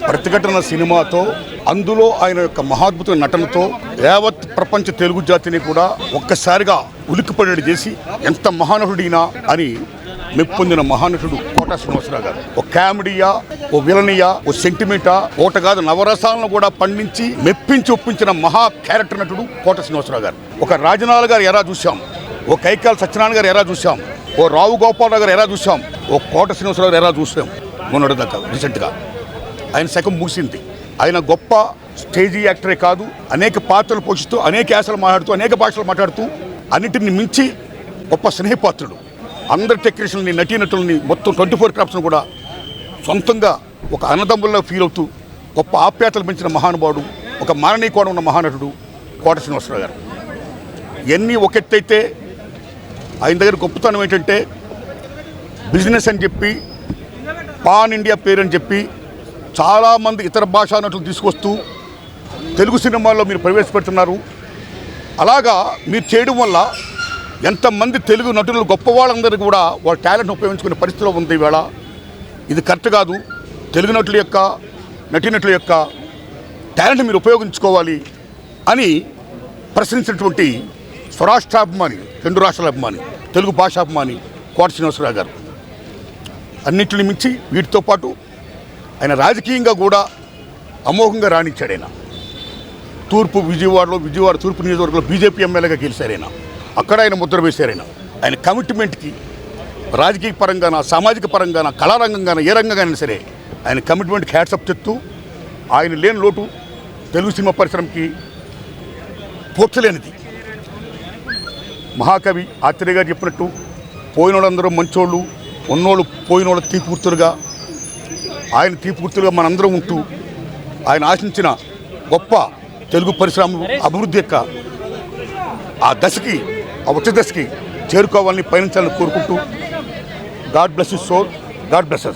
ప్రతిఘటన సినిమాతో అందులో ఆయన యొక్క మహాద్భుత నటనతో యావత్ ప్రపంచ తెలుగు జాతిని కూడా ఒక్కసారిగా ఉలిక్కిపడేది చేసి ఎంత మహానటుడినా అని మెప్పొందిన మహానటుడు కోట శ్రీనివాసరావు గారు. ఓ కామెడీయా ఓ విలనియా ఓ సెంటిమెంటా ఓట కాదు నవరసాలను కూడా పండించి మెప్పించి ఒప్పించిన మహా క్యారెక్టర్ నటుడు కోట శ్రీనివాసరావు గారు. ఒక రాజనాల గారు ఎలా చూశాం ఓ కైకాల సత్యనారాయణ గారు ఎలా చూశాం ఓ రావు గోపాలరావు గారు ఎలా చూశాం ఓ కోట శ్రీనివాసరావు గారు ఎలా చూసాం మొన్నటిదాకా రీసెంట్గా ఆయన శకం ముగిసింది. ఆయన గొప్ప స్టేజీ యాక్టరే కాదు అనేక పాత్రలు పోషిస్తూ అనేక యాసలు మాట్లాడుతూ అనేక భాషలు మాట్లాడుతూ అన్నిటిని మించి గొప్ప స్నేహపాత్రుడు. అందరి టెక్నీషియన్ని నటీనటుల్ని మొత్తం ట్వంటీ ఫోర్ క్రాఫ్ట్స్ను కూడా సొంతంగా ఒక అన్నదమ్ముల్లో ఫీల్ అవుతూ గొప్ప ఆప్యాతలు పెంచిన మహానుభావుడు ఒక మాననీయ ఉన్న మహానటుడు కోట శ్రీనివాసరావు గారు. ఎన్ని ఒకెత్తైతే ఆయన దగ్గర గొప్పతనం ఏంటంటే బిజినెస్ అని చెప్పి పాన్ ఇండియా పేరు అని చెప్పి చాలామంది ఇతర భాషా నటులు తీసుకొస్తూ తెలుగు సినిమాల్లో మీరు ప్రవేశపెడుతున్నారు. అలాగా మీరు చేయడం వల్ల ఎంతమంది తెలుగు నటులు గొప్ప వాళ్ళందరూ కూడా వాళ్ళ టాలెంట్ ఉపయోగించుకునే పరిస్థితిలో ఉంది ఈవేళ. ఇది కరెక్ట్ కాదు. తెలుగు నటుల యొక్క నటీనటుల యొక్క టాలెంట్ మీరు ఉపయోగించుకోవాలి అని ప్రశ్నించినటువంటి స్వరాష్ట్రాభిమాని రెండు రాష్ట్రాల అభిమాని తెలుగు భాషాభిమాని కోట శ్రీనివాసరావు గారు. అన్నింటిని మించి వీటితో పాటు ఆయన రాజకీయంగా కూడా అమోఘంగా రాణించాడు ఆయన. తూర్పు విజయవాడలో విజయవాడ తూర్పు నియోజకవర్గంలో బీజేపీ ఎమ్మెల్యేగా గెలిచారాయన అక్కడ ఆయన ముద్ర వేశారైనా ఆయన. కమిట్మెంట్కి రాజకీయ పరంగాన సామాజిక పరంగాన కళారంగంగాన ఏ రంగంగానైనా సరే ఆయన కమిట్మెంట్కి హ్యాట్సప్ చెప్తూ ఆయన లేని లోటు తెలుగు సినిమా పరిశ్రమకి పోర్చలేనిది. మహాకవి ఆత్రేయ గారు చెప్పినట్టు పోయినోళ్ళందరూ మంచోళ్ళు ఉన్నోళ్ళు పోయిన వాళ్ళు తీపూర్తులుగా ఆయన తీపూర్తులుగా మనందరం ఉంటూ ఆయన ఆశించిన గొప్ప తెలుగు పరిశ్రమ అభివృద్ధి యొక్క ఆ దశకి ఆ ఉచ్చ దశకి చేరుకోవాలని పయనించాలని కోరుకుంటూ God bless you soul God bless